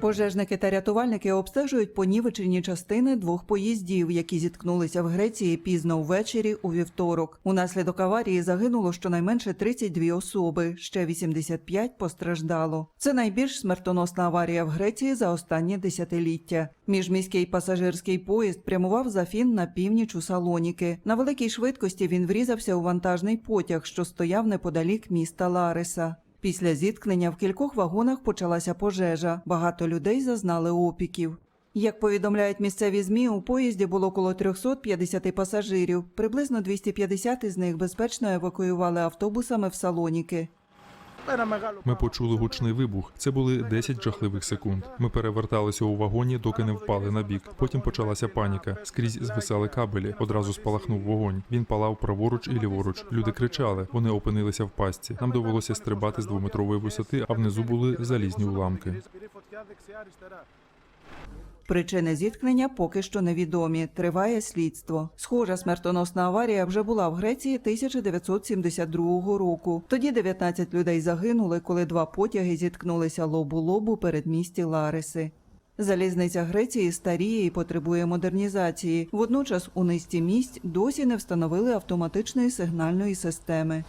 Пожежники та рятувальники обстежують понівечені частини двох поїздів, які зіткнулися в Греції пізно ввечері у вівторок. Унаслідок аварії загинуло щонайменше 32 особи, ще 85 постраждало. Це найбільш смертоносна аварія в Греції за останнє десятиліття. Міжміський пасажирський поїзд прямував з Афін на північ у Салоніки. На великій швидкості він врізався у вантажний потяг, що стояв неподалік міста Лариса. Після зіткнення в кількох вагонах почалася пожежа. Багато людей зазнали опіків. Як повідомляють місцеві змі, у поїзді було коло 350 пасажирів. Приблизно 250 із них безпечно евакуювали автобусами в Салоніки. Ми почули гучний вибух. Це були 10 жахливих секунд. Ми переверталися у вагоні, доки не впали на бік. Потім почалася паніка. Скрізь звисали кабелі. Одразу спалахнув вогонь. Він палав праворуч і ліворуч. Люди кричали. Вони опинилися в пастці. Нам довелося стрибати з двометрової висоти, а внизу були залізні уламки. Причини зіткнення поки що невідомі. Триває слідство. Схожа смертоносна аварія вже була в Греції 1972 року. Тоді 19 людей загинули, коли два потяги зіткнулися лоб у лоб у передмісті Лариси. Залізниця Греції старіє і потребує модернізації. Водночас у низці місць досі не встановили автоматичної сигнальної системи.